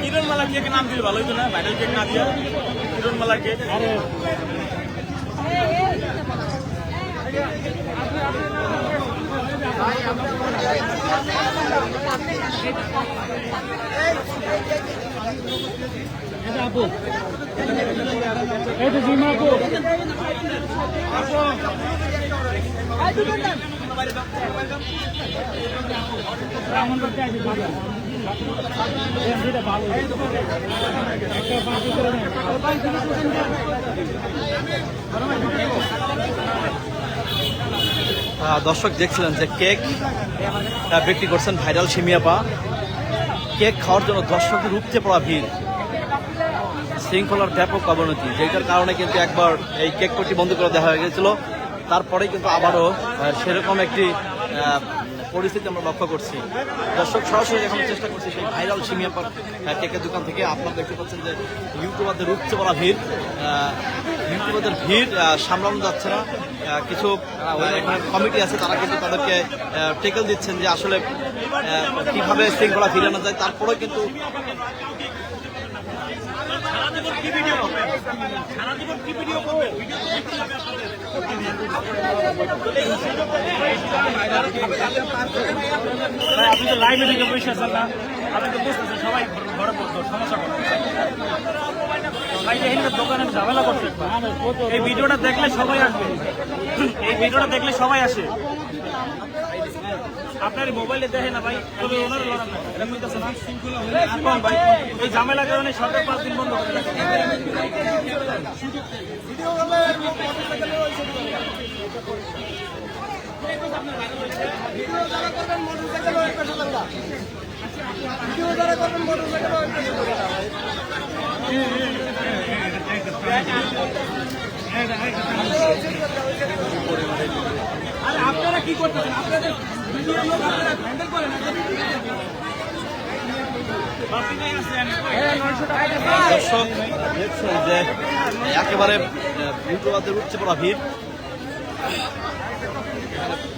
Kiranmala cake নাম দিলে ভালো হতো না? ভাইরাল কেক না দিয়া? কিরণমালা কেক এটা দর্শক দেখছিলেন যে কেক বিক্রি করছেন ভাইরাল সিমিয়াপা। কেক খাওয়ার জন্য দর্শকের উপচে পড়া ভিড়। শৃঙ্খলার ব্যাপক অবনতি, যেটার কারণে কিন্তু একবার এই কেক পট্টি বন্ধ করে দেওয়া হয়ে গেছিল। তারপরে কিন্তু আবারও সেরকম একটি পরিস্থিতি আমরা লক্ষ্য করছি। দর্শক, সরাসরি এখন চেষ্টা করছি সেই ভাইরাল সিমিয়াপার কেকের দোকান থেকে। আপনারা দেখতে পাচ্ছেন যে ইউটিউবারদের উপচে পড়া ভিড়। ইউটিউবারদের ভিড় সামলানো যাচ্ছে না। কিছু এখানে কমিটি আছে, তারা কিন্তু তাদেরকে টেকেল দিচ্ছেন যে আসলে কীভাবে শৃঙ্খলা ফিরানো যায়। তারপরেও কিন্তু ভাই, আপনি তো লাইভে থেকে বসে আছেন না আপনি তো বুঝতেছেন সবাই ঘর- পড়তো সমস্যা না দোকানে ঝামেলা করছে এই ভিডিওটা দেখলে সবাই আসবে। এই ভিডিওটা দেখলে সবাই আসে। আপনার মোবাইলে দেখে না ভাই তবে ওনার লড়ান না ভাই এই ঝামেলা কারণে সরকার পাঁচ দিন বন্ধ করে লোক আপনারা হ্যান্ডেল করেন দর্শক দেখছেন যে একেবারে ইউটিউবারদের উঠছে পড়া ভিড়।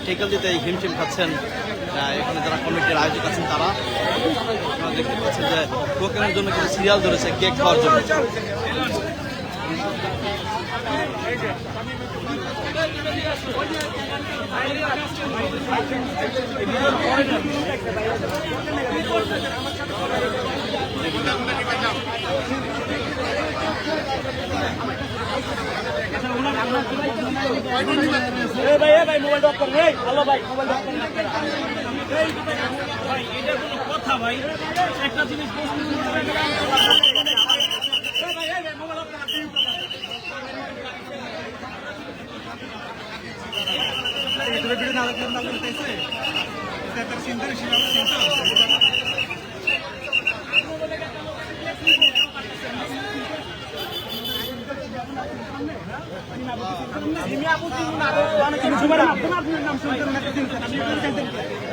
টেকেল দিতে হিমশিম খাচ্ছেন এখানে যারা কমিটির আয়োজক আছেন তারা। আপনারা দেখতে পাচ্ছেন যে টোকেনের জন্য কিন্তু সিরিয়াল ধরেছে কেক খাওয়ার জন্য। ভাই ভাই, মোবাইল অফ করেন হ্যালো ভাই, মোবাইল অফ করেন ভাই, এটা কোনো কথা, ভাই। একটা জিনিস বুঝতে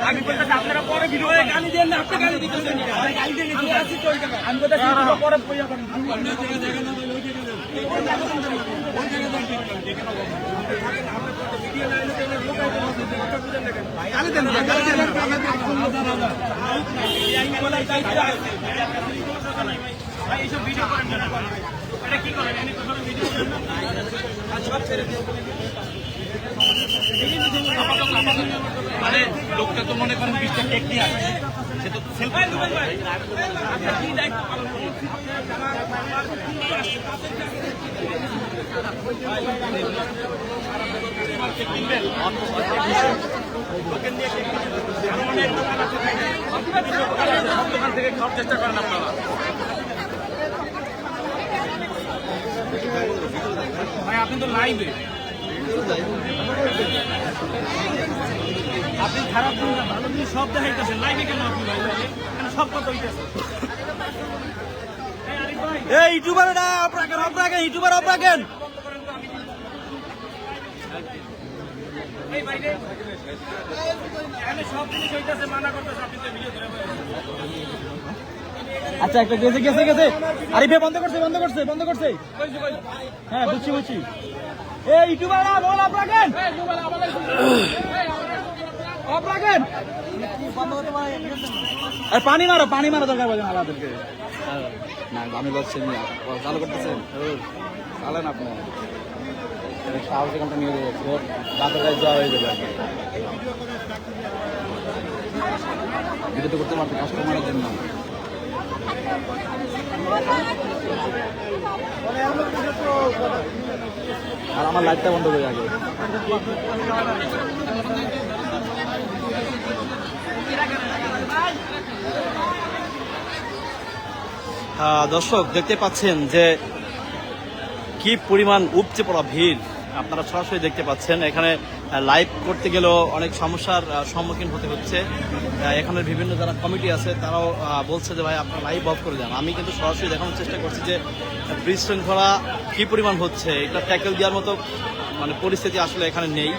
আমি বলতেছি আপনারা পরে ভিডিও গালি দেন না আপনি গালি দিতেছেন আমি গালি দিয়ে লিখে আছি তো ওই জায়গায়। আমি বলতেছি ভিডিও পরে বইয়া করেন এইসব ভিডিও করেন এটা কি করেন ভিডিও মানে লোকটা তো মনে করেন বিশটা কেক নিয়ে আসে সে তো সেলফি? কিনবেন? আরও দোকান থেকে খাওয়ার চেষ্টা করেন আপনারা আপনি তো লাইভে আপনি খারাপ দিন না ভালো দিন সব দেখাইতেছেন লাইভে কেন আপনি সব কথা হইতেছে। এই ইউটিউবার না ইউটিউবার সব জিনিস হইতেছে মানা করতেছে আপনি তো আচ্ছা একটা গেছে গেছে গেছে। আরে ভাই বন্ধ করছে বন্ধ করছে বন্ধ করছে। হ্যাঁ বুঝছি বুঝছি। এই ইউটিউবাররা বল আপ রাখেন। অফ রাখেন। আরে পানি মারো পানি মারো দরকার বলেন আমাদেরকে। না আমি বলছি চালু করতেছেন চালেন আপনি। সাহস এখানটা নিয়ে যাচ্ছে রাতের যাওয়া হয়ে যাবে ভিডিও তো করতে পারবে কাস্টমারের জন্য। আর আমার লাইটটা বন্ধ হয়ে আহ, দর্শক দেখতে পাচ্ছেন যে কি পরিমাণ উপচে পড়া ভিড়। আপনারা সরাসরি দেখতে পাচ্ছেন এখানে লাইভ করতে গেলেও অনেক সমস্যার সম্মুখীন হতে হচ্ছে। আহ, এখানে বিভিন্ন যারা কমিটি আছে তারাও বলছে যে ভাই আপনার লাইভ অফ করে যান আমি কিন্তু সরাসরি দেখানোর চেষ্টা করছি যে বিশৃঙ্খলা কি পরিমাণ হচ্ছে? এটা ট্যাকেল দেওয়ার মতো মানে পরিস্থিতি আসলে এখানে নেই।